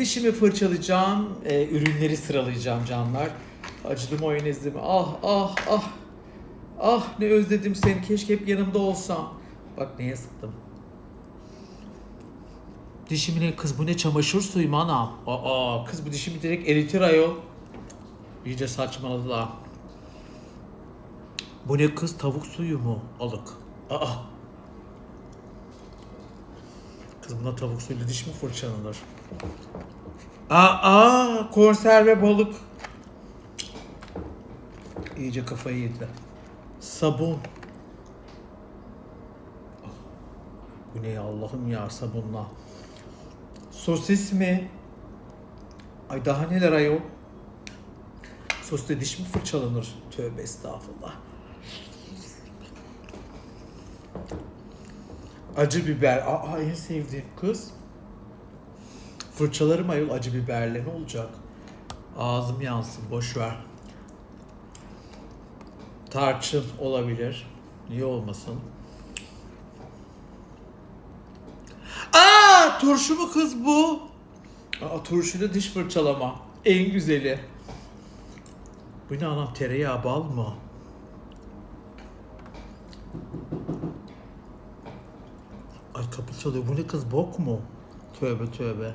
Dişimi fırçalayacağım, e, ürünleri sıralayacağım canlar. Acıdı mayonezim. Ah ah ah. Ah ne özledim seni. Keşke hep yanımda olsan. Bak neye sıktım. Dişimi ne kız bu ne çamaşır suyu anam? Aa kız bu dişimi direkt eritir ayol. İyice saçmaladılar. Bu ne kız tavuk suyu mu? Alık. Aa. Kız buna tavuk suyuyla diş mi fırçalanır? Aa, konserve balık. İyice kafayı yediler. Sabun. Ah, Bu ne ya Allah'ım ya sabunla. Sosis mi? Ay daha neler ayol? Sosisle diş mi fırçalanır? Tövbe estağfurullah. Acı biber. Aa en sevdiğim kız. Fırçalarım ayol acı biberle ne olacak? Ağzım yansın boş ver. Tarçın olabilir. Niye olmasın? Aa turşu mu kız bu? Aa turşuyla diş fırçalama. En güzeli. Bu ne anam tereyağı bal mı? Ay kapı çalıyor. Bu ne kız bok mu? Tövbe tövbe.